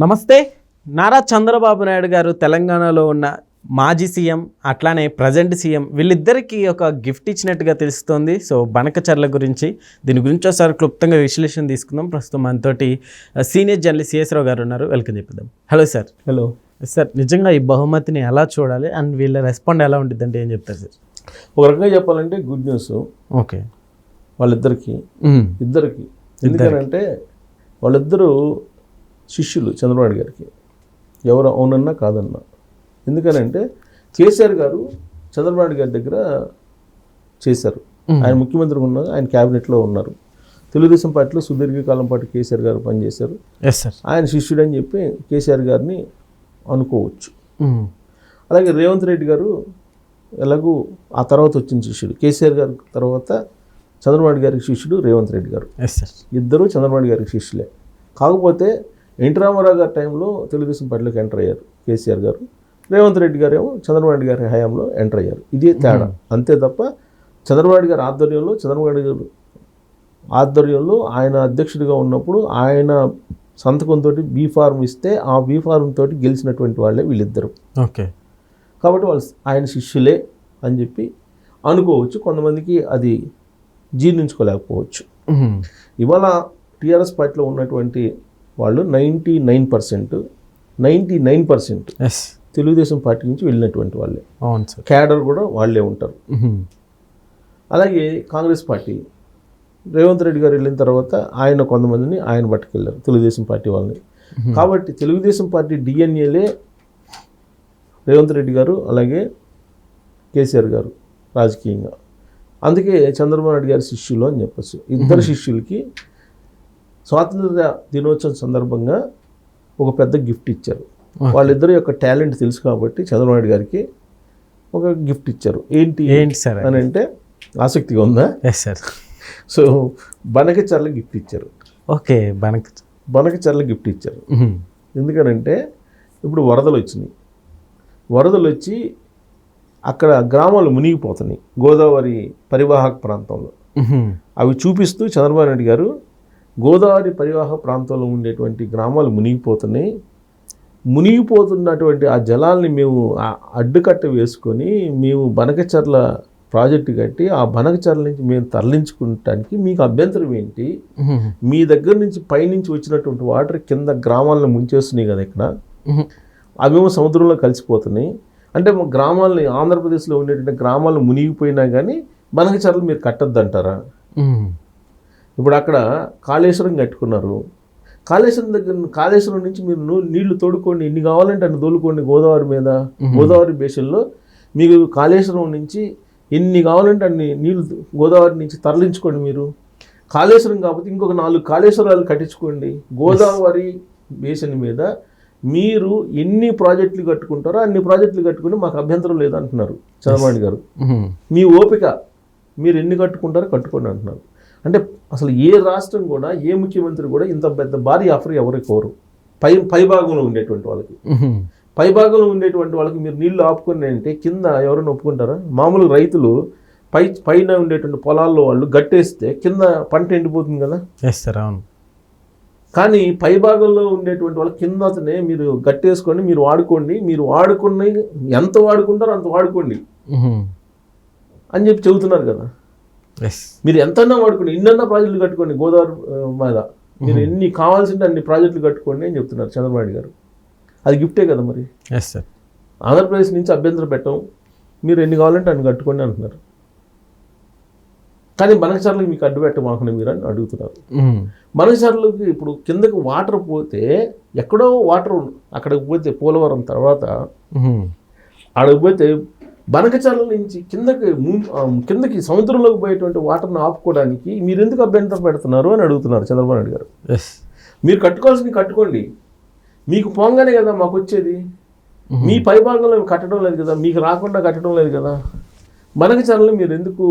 నమస్తే. నారా చంద్రబాబు నాయుడు గారు తెలంగాణలో ఉన్న మాజీ సీఎం అట్లానే ప్రజెంట్ సీఎం వీళ్ళిద్దరికీ ఒక గిఫ్ట్ ఇచ్చినట్టుగా తెలుస్తోంది. సో బనకచర్ల గురించి దీని గురించి ఒకసారి క్లుప్తంగా విశ్లేషణ తీసుకుందాం. ప్రస్తుతం మనతోటి సీనియర్ జర్నలిస్ట్ సిఎస్ రావు గారు ఉన్నారు. Welcome చెప్పిద్దాం. Hello sir. Hello. Sir నిజంగా ఈ బహుమతిని ఎలా చూడాలి? అండ్ వీళ్ళ రెస్పాండ్ ఎలా ఉంటుంది అంటే ఏం చెప్తారు సార్? ఒక రకంగా చెప్పాలంటే గుడ్ న్యూస్. ఓకే. వాళ్ళిద్దరికి. ఇద్దరికి. ఎందుకనంటే వాళ్ళిద్దరూ శిష్యులు చంద్రబాబు గారికి. ఎవరు అవునన్నా కాదన్నా. ఎందుకనంటే కేసీఆర్ గారు చంద్రబాబు గారి దగ్గర చేశారు. ఆయన ముఖ్యమంత్రి ఉన్నారు ఆయన క్యాబినెట్లో ఉన్నారు. తెలుగుదేశం పార్టీలో సుదీర్ఘకాలం పాటు కేసీఆర్ గారు పనిచేశారు. ఎస్ సార్ ఆయన శిష్యుడు అని చెప్పి కేసీఆర్ గారిని అనుకోవచ్చు. అలాగే రేవంత్ రెడ్డి గారు ఎలాగూ ఆ తర్వాత వచ్చిన శిష్యుడు. కేసీఆర్ గారి తర్వాత చంద్రబాబు గారికి శిష్యుడు రేవంత్ రెడ్డి గారు. ఎస్ సార్ ఇద్దరు చంద్రబాబు గారికి శిష్యులే. కాకపోతే ఎన్టీ రామారావు గారి టైంలో తెలుగుదేశం పార్టీలోకి ఎంటర్ అయ్యారు కేసీఆర్ గారు. రేవంత్ రెడ్డి గారు ఏమో చంద్రబాబు గారి హయాంలో ఎంటర్ అయ్యారు. ఇదే తేడా. అంతే తప్ప చంద్రబాబు గారి ఆధ్వర్యంలో చంద్రబాబు గారు ఆధ్వర్యంలో ఆయన అధ్యక్షుడిగా ఉన్నప్పుడు ఆయన సంతకంతో బీ ఫార్మ్ ఇస్తే ఆ బీ ఫార్మ్ తోటి గెలిచినటువంటి వాళ్ళే వీళ్ళిద్దరు. ఓకే. కాబట్టి వాళ్ళు ఆయన శిష్యులే అని చెప్పి అనుకోవచ్చు. కొంతమందికి అది జీర్ణించుకోలేకపోవచ్చు. ఇవాళ టీఆర్ఎస్ పార్టీలో ఉన్నటువంటి వాళ్ళు ninety nine percent ninety nine percent Telugu Desam party నుంచి వెళ్ళినటువంటి వాళ్ళే. అవును సార్. క్యాడర్ కూడా వాళ్ళే ఉంటారు. అలాగే కాంగ్రెస్ పార్టీ రేవంత్ రెడ్డి గారు వెళ్ళిన తర్వాత ఆయన కొంతమందిని ఆయన పట్టుకెళ్ళారు తెలుగుదేశం పార్టీ వాళ్ళని. కాబట్టి తెలుగుదేశం పార్టీ డిఎన్ఏలే రేవంత్ రెడ్డి గారు అలాగే కేసీఆర్ గారు రాజకీయంగా. అందుకే చంద్రబాబు నాయుడు గారి శిష్యులు అని చెప్పచ్చు. ఇద్దరు శిష్యులకి స్వాతంత్ర దినోత్సవం సందర్భంగా ఒక పెద్ద గిఫ్ట్ ఇచ్చారు. వాళ్ళిద్దరు యొక్క టాలెంట్ తెలుసు కాబట్టి చంద్రబాబు గారికి ఒక గిఫ్ట్ ఇచ్చారు. ఏంటి? ఏంటి సార్ అని అంటే ఆసక్తిగా ఉందా? Yes sir. So Banakacharla gift ఇచ్చారు. ఓకే బనక బనకచర్ల గిఫ్ట్ ఇచ్చారు. ఎందుకనంటే ఇప్పుడు వరదలు వచ్చినాయి. వరదలు వచ్చి అక్కడ గ్రామాలు మునిగిపోతున్నాయి. గోదావరి పరివాహక ప్రాంతంలో. అవి చూపిస్తూ చంద్రబాబు నాయుడు గారు గోదావరి పరివాహక ప్రాంతంలో ఉండేటువంటి గ్రామాలు మునిగిపోతున్నాయి. మునిగిపోతున్నటువంటి ఆ జలాల్ని మేము అడ్డుకట్ట వేసుకొని మేము బనకచర్ల ప్రాజెక్టు కట్టి ఆ బనకచర్ల నుంచి మేము తరలించుకుంటానికి మీకు అభ్యంతరం ఏంటి? మీ దగ్గర నుంచి పైనుంచి వచ్చినటువంటి వాటర్ కింద గ్రామాలను ముంచేస్తున్నాయి కదా ఇక్కడ. అవేమో సముద్రంలో కలిసిపోతున్నాయి. అంటే మా గ్రామాలని ఆంధ్రప్రదేశ్లో ఉండేటువంటి గ్రామాలు మునిగిపోయినా కానీ బనకచర్లు మీరు కట్టద్దు అంటారా ఇప్పుడు అక్కడ కాళేశ్వరం కట్టుకున్నారు. కాళేశ్వరం దగ్గర కాళేశ్వరం నుంచి మీరు నీళ్ళు తోడుకోండి ఎన్ని కావాలంటే అన్ని తోడుకోండి గోదావరి మీద గోదావరి బేసిన్లో మీకు కాళేశ్వరం నుంచి ఎన్ని కావాలంటే అన్ని నీళ్ళు గోదావరి నుంచి తరలించుకోండి మీరు. కాళేశ్వరం కాకపోతే ఇంకొక నాలుగు కాళేశ్వరాలు కట్టించుకోండి. గోదావరి బేసిన్ మీద మీరు ఎన్ని ప్రాజెక్టులు కట్టుకుంటారో అన్ని ప్రాజెక్టులు కట్టుకుని మాకు అభ్యంతరం లేదంటున్నారు చంద్రబాబు గారు. మీ ఓపిక మీరు ఎన్ని కట్టుకుంటారో కట్టుకోండి అంటున్నారు. అంటే అసలు ఏ రాష్ట్రం కూడా ఏ ముఖ్యమంత్రి కూడా ఇంత పెద్ద భారీ ఆఫర్ ఎవరికి కోరు. పై పై భాగంలో ఉండేటువంటి వాళ్ళకి. పై భాగంలో ఉండేటువంటి వాళ్ళకి మీరు నీళ్ళు ఆపుకొని అంటే కింద ఎవరైనా ఒప్పుకుంటారా? మామూలు రైతులు పై పైన ఉండేటువంటి పొలాల్లో వాళ్ళు గట్టేస్తే కింద పంట ఎండిపోతుంది కదా? ఎస్ సార్ అవును. కానీ పై భాగంలో ఉండేటువంటి వాళ్ళ కిందనే మీరు గట్టేసుకొని మీరు వాడుకోండి మీరు వాడుకున్న ఎంత వాడుకుంటారో అంత వాడుకోండి. అని చెప్పి చెబుతున్నారు కదా. మీరు ఎంతన్నా వాడుకోండి. ఇన్నన్నా ప్రాజెక్టులు కట్టుకోండి గోదావరి మీద. మీరు ఎన్ని కావాల్సింటే అన్ని ప్రాజెక్టులు కట్టుకోండి అని చెప్తున్నారు చంద్రబాబు గారు. అది గిఫ్టే కదా మరి? ఎస్ సార్ ఆంధ్రప్రదేశ్ నుంచి అభ్యంతరం పెట్టం. మీరు ఎన్ని కావాలంటే అన్ని కట్టుకోండి అంటున్నారు. కానీ బనకచర్లకు మీకు అడ్డు పెట్టమాకుండా మీరు అని అడుగుతున్నారు. మనసర్లకి ఇప్పుడు కిందకి వాటర్ పోతే ఎక్కడో వాటర్. అక్కడికి పోతే పోలవరం తర్వాత అక్కడికి పోతే బనకచర్ల నుంచి కిందకి కిందకి సముద్రంలోకి పోయేటువంటి వాటర్ని ఆపుకోవడానికి మీరు ఎందుకు అభ్యంతరం పెడుతున్నారు అని అడుగుతున్నారు చంద్రబాబు నాయుడు గారు. ఎస్ మీరు కట్టుకోవాల్సింది కట్టుకోండి. మీకు పోంగానే కదా మాకు వచ్చేది. మీ పై భాగంలో కట్టడం లేదు కదా మీకు రాకుండా కట్టడం లేదు కదా. బనకచర్లను మీరు ఎందుకు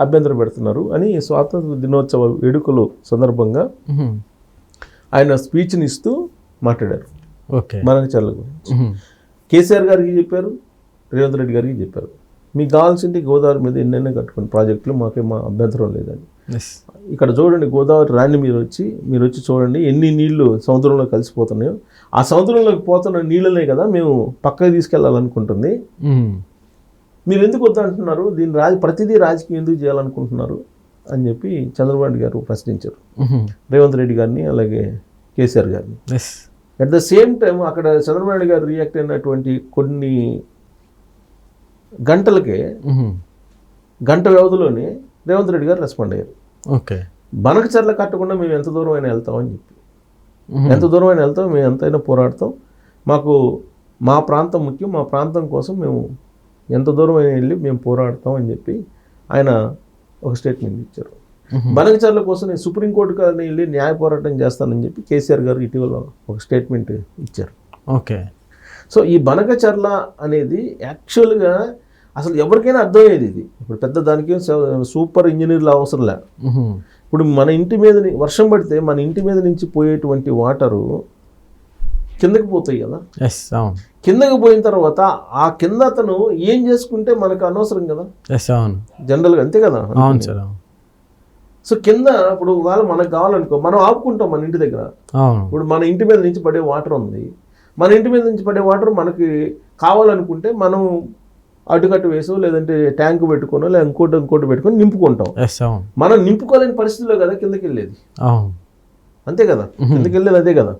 అభ్యంతరం పెడుతున్నారు అని స్వాతంత్ర దినోత్సవ వేడుకలు సందర్భంగా ఆయన స్పీచ్ని ఇస్తూ మాట్లాడారు. ఓకే. బనకచర్ల గురించి. కేసీఆర్ గారికి చెప్పారు రేవంత్ రెడ్డి గారికి చెప్పారు. మీకు కావాల్సింది గోదావరి మీద ఎన్నెన్నో కట్టుకుని ప్రాజెక్టులు మాకేం మా అభ్యంతరం లేదని ఇక్కడ చూడండి గోదావరి రాణి మీరు వచ్చి మీరు వచ్చి చూడండి ఎన్ని నీళ్ళు సముద్రంలో కలిసిపోతున్నాయో. ఆ సముద్రంలోకి పోతున్న నీళ్ళనే కదా మేము పక్కకి తీసుకెళ్ళాలనుకుంటుంది. మీరు ఎందుకు వద్దంటున్నారు? దీన్ని రాజ ప్రతిదీ రాజకీయం ఎందుకు చేయాలనుకుంటున్నారు? అని చెప్పి చంద్రబాబు నాయుడు గారు ప్రశ్నించారు. రేవంత్ రెడ్డి గారిని అలాగే కేసీఆర్ గారిని. అట్ ద సేమ్ టైం అక్కడ చంద్రబాబు నాయుడు గారు రియాక్ట్ అయినటువంటి కొన్ని గంటలకే గంట వ్యవధిలోనే రేవంత్ రెడ్డి గారు రెస్పాండ్ అయ్యారు. ఓకే. బనక చర్ల కట్టకుండా మేము ఎంత దూరం అయినా వెళ్తామని చెప్పి. ఎంత దూరం అయినా వెళ్తాం మేము ఎంతైనా పోరాడతాం. మాకు మా ప్రాంతం ముఖ్యం మా ప్రాంతం కోసం మేము ఎంత దూరం అయినా వెళ్ళి మేము పోరాడతాం అని చెప్పి ఆయన ఒక స్టేట్మెంట్ ఇచ్చారు. బనకచర్ల కోసం నేను సుప్రీంకోర్టు కానీ వెళ్ళి న్యాయ పోరాటం చేస్తానని చెప్పి కేసీఆర్ గారు ఇటీవల ఒక స్టేట్మెంట్ ఇచ్చారు. ఓకే. సో ఈ బనకచర్ల అనేది యాక్చువల్గా అసలు ఎవరికైనా అర్థమయ్యేది ఇది. ఇప్పుడు పెద్ద దానికి సూపర్ ఇంజనీర్లు అవసరం లే ఇప్పుడు మన ఇంటి మీద వర్షం పడితే మన ఇంటి మీద నుంచి పోయేటువంటి వాటరు కిందకి పోతాయి కదా. ఎస్ అవును. కిందకి పోయిన తర్వాత ఆ కింద అతను ఏం చేసుకుంటే మనకు అనవసరం కదా? ఎస్ అవును. జనరల్గా అంతే కదా? అవును సార్ సో కింద ఇప్పుడు ఒకవేళ మనకు కావాలనుకో మనం ఆపుకుంటాం మన ఇంటి దగ్గర. ఇప్పుడు మన ఇంటి మీద నుంచి పడే వాటర్ ఉంది. మన ఇంటి మీద నుంచి పడే వాటర్ మనకి కావాలనుకుంటే మనం అడ్డుకట్ట వేసో లేదంటే ట్యాంక్ పెట్టుకోనో లేదా ఇంకోటి ఇంకోటి పెట్టుకొని నింపుకుంటాం. మనం నింపుకోలేని పరిస్థితిలో కదా కిందకి వెళ్ళేది అంతే కదా? కిందకి వెళ్ళేది అదే కదా?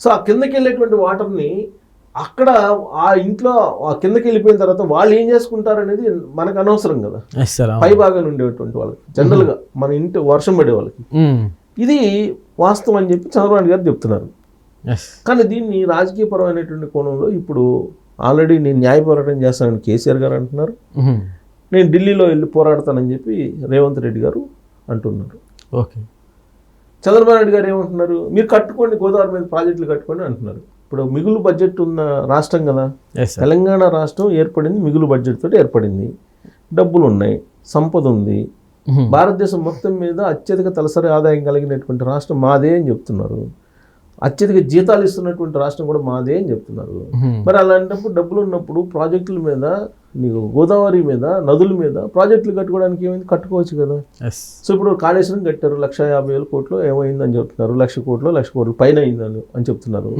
సో ఆ కిందకి వెళ్ళేటువంటి వాటర్ని అక్కడ ఆ ఇంట్లో ఆ కిందకి వెళ్ళిపోయిన తర్వాత వాళ్ళు ఏం చేసుకుంటారు అనేది మనకు అనవసరం కదా? పై భాగాన్ని ఉండేటువంటి వాళ్ళకి. జనరల్గా మన ఇంటి వర్షం పడే వాళ్ళకి. ఇది వాస్తవం అని చెప్పి చంద్రబాబు గారు చెప్తున్నారు. కానీ దీన్ని రాజకీయపరమైనటువంటి కోణంలో ఇప్పుడు ఆల్రెడీ నేను న్యాయ పోరాటం చేస్తానని కేసీఆర్ గారు అంటున్నారు. నేను ఢిల్లీలో వెళ్ళి పోరాడతానని చెప్పి రేవంత్ రెడ్డి గారు అంటున్నారు. ఓకే. చంద్రబాబు నాయుడు గారు ఏమంటున్నారు? మీరు కట్టుకోండి గోదావరి మీద ప్రాజెక్టులు కట్టుకోండి అంటున్నారు. ఇప్పుడు మిగులు బడ్జెట్ ఉన్న రాష్ట్రం కదా. తెలంగాణ రాష్ట్రం ఏర్పడింది మిగులు బడ్జెట్ తోటి ఏర్పడింది. డబ్బులు ఉన్నాయి సంపద ఉంది. భారతదేశం మొత్తం మీద అత్యధిక తలసరి ఆదాయం కలిగినటువంటి రాష్ట్రం మాదే అని చెప్తున్నారు. అత్యధిక జీతాలు ఇస్తున్నటువంటి రాష్ట్రం కూడా మాదే అని చెప్తున్నారు. మరి అలాంటప్పుడు డబ్బులు ఉన్నప్పుడు ప్రాజెక్టుల మీద నీకు గోదావరి మీద నదుల మీద ప్రాజెక్టులు కట్టుకోవడానికి ఏమైంది? కట్టుకోవచ్చు కదా. సో ఇప్పుడు కాళేశ్వరం కట్టారు లక్ష యాభై వేల కోట్లు ఏమైందని చెప్తున్నారు. లక్ష కోట్లు లక్ష కోట్లు పైన అయిందని అని చెప్తున్నారు.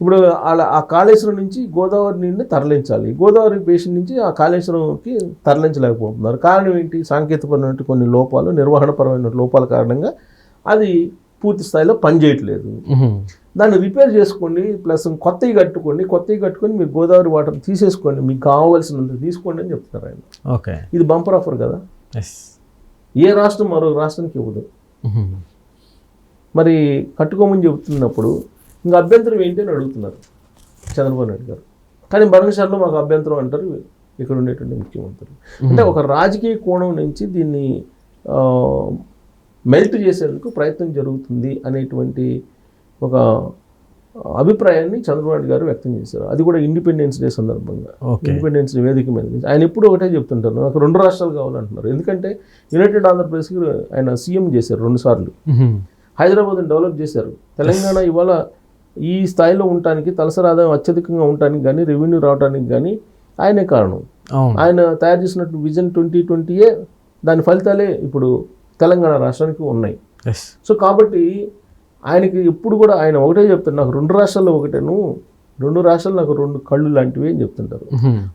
ఇప్పుడు అలా ఆ కాళేశ్వరం నుంచి గోదావరి నీళ్ళని తరలించాలి. గోదావరి బేసిన్ నుంచి ఆ కాళేశ్వరంకి తరలించలేకపోతున్నారు. కారణం ఏంటి? సాంకేతికపరమైన కొన్ని లోపాలు నిర్వహణపరమైన లోపాల కారణంగా అది పూర్తి స్థాయిలో పనిచేయట్లేదు. దాన్ని రిపేర్ చేసుకోండి ప్లస్ కొత్తవి కట్టుకోండి కొత్తవి కట్టుకొని మీరు గోదావరి వాటర్ తీసేసుకోండి మీకు కావాల్సినంత తీసుకోండి అని చెప్తున్నారు ఆయన. ఓకే. ఇది బంపర్ ఆఫర్ కదా? ఎస్. ఏ రాష్ట్రం మరో రాష్ట్రానికి ఇవ్వదు. మరి కట్టుకోమని చెబుతున్నప్పుడు ఇంకా అభ్యంతరం ఏంటి అని అడుగుతున్నారు చంద్రబాబు నాయుడు గారు. కానీ బనకశాలలో మాకు అభ్యంతరం అంటారు ఇక్కడ ఉండేటువంటి ముఖ్యమంత్రులు అంటే ఒక రాజకీయ కోణం నుంచి దీన్ని మెల్ట్ చేసేందుకు ప్రయత్నం జరుగుతుంది అనేటువంటి ఒక అభిప్రాయాన్ని చంద్రబాబు గారు వ్యక్తం చేశారు. అది కూడా ఇండిపెండెన్స్ డే సందర్భంగా. ఇండిపెండెన్స్ డే వేదిక మీద ఆయన ఎప్పుడు ఒకటే చెప్తుంటారు. నాకు రెండు రాష్ట్రాలు కావాలంటున్నారు. ఎందుకంటే యునైటెడ్ ఆంధ్రప్రదేశ్కి ఆయన సీఎం చేశారు రెండు సార్లు. హైదరాబాద్ని డెవలప్ చేశారు. తెలంగాణ ఇవాళ ఈ స్థాయిలో ఉండటానికి తలసరి ఆదాయం అత్యధికంగా ఉండటానికి కానీ రెవెన్యూ రావడానికి కానీ ఆయనే కారణం. ఆయన తయారు చేసినట్టు విజన్ ట్వంటీ ట్వంటీయే దాని ఫలితాలే ఇప్పుడు తెలంగాణ రాష్ట్రానికి ఉన్నాయి. సో కాబట్టి ఆయనకి ఎప్పుడు కూడా ఆయన ఒకటే చెప్తారు నాకు రెండు రాష్ట్రాల్లో ఒకటేను రెండు రాష్ట్రాలు నాకు రెండు కళ్ళు లాంటివి అని చెప్తుంటారు.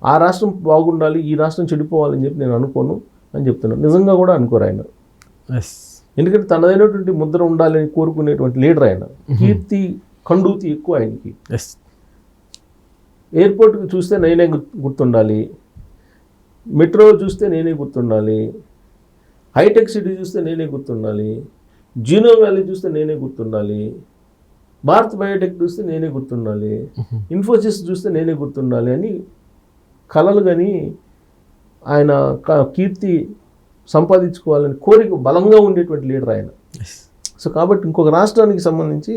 ఆ రాష్ట్రం బాగుండాలి ఈ రాష్ట్రం చెడిపోవాలని చెప్పి నేను అనుకోను అని చెప్తున్నాను నిజంగా కూడా అనుకోరు ఆయన. ఎస్ ఎందుకంటే తనదైనటువంటి ముద్ర ఉండాలని కోరుకునేటువంటి లీడర్ ఆయన. కీర్తి కండూతి ఎక్కువ ఆయనకి. ఎస్ ఎయిర్పోర్ట్కి చూస్తే నేనే గుర్తు- గుర్తుండాలి. మెట్రో చూస్తే నేనే గుర్తుండాలి. హైటెక్ సిటీ చూస్తే నేనే గుర్తుండాలి జీనో వ్యాలీ చూస్తే నేనే గుర్తుండాలి భారత్ బయోటెక్ చూస్తే నేనే గుర్తుండాలి ఇన్ఫోసిస్ చూస్తే నేనే గుర్తుండాలి అని కలలు కానీ ఆయన కీర్తి సంపాదించుకోవాలని కోరిక బలంగా ఉండేటువంటి లీడర్ ఆయన. సో కాబట్టి ఇంకొక రాష్ట్రానికి సంబంధించి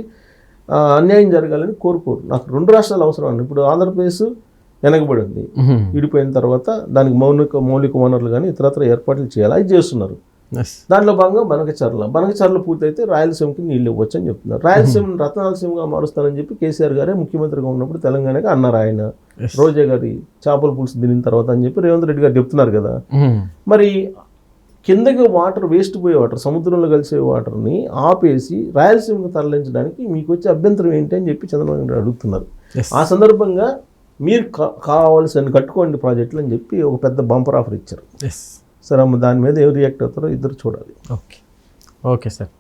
అన్యాయం జరగాలని కోరుకోరు. నాకు రెండు రాష్ట్రాలు అవసరం అండి. ఇప్పుడు ఆంధ్రప్రదేశ్ వెనకబడి ఉంది విడిపోయిన తర్వాత దానికి మౌలిక మౌలిక వనరులు కానీ ఇతరత్ర ఏర్పాట్లు చేయాలి. అది చేస్తున్నారు. దాంట్లో భాగంగా బనకచర్ల. బనకచర్ల పూర్తయితే రాయలసీమకి నీళ్ళు ఇవ్వచ్చు అని చెప్తున్నారు. రాయలసీమను రత్నాలసీమగా మారుస్తానని చెప్పి కేసీఆర్ గారే ముఖ్యమంత్రిగా ఉన్నప్పుడు తెలంగాణకి అన్నారు ఆయన. రోజా గారి చేపల పులుసు తినిన తర్వాత అని చెప్పి రేవంత్ రెడ్డి గారు చెప్తున్నారు కదా. మరి కిందకి వాటర్ వేస్ట్ పోయే వాటర్ సముద్రంలో కలిసే వాటర్ని ఆపేసి రాయలసీమకు తరలించడానికి మీకు వచ్చే అభ్యంతరం ఏంటి అని చెప్పి చంద్రబాబు నాయుడు అడుగుతున్నారు. ఆ సందర్భంగా మీరు కా- కావాల్సిన కట్టుకోండి ప్రాజెక్టులు అని చెప్పి ఒక పెద్ద బంపర్ ఆఫర్ ఇచ్చారు. సరే అమ్మ దాని మీద ఏం రియాక్ట్ అవుతారో ఇద్దరు చూడాలి. ఓకే. Okay sir.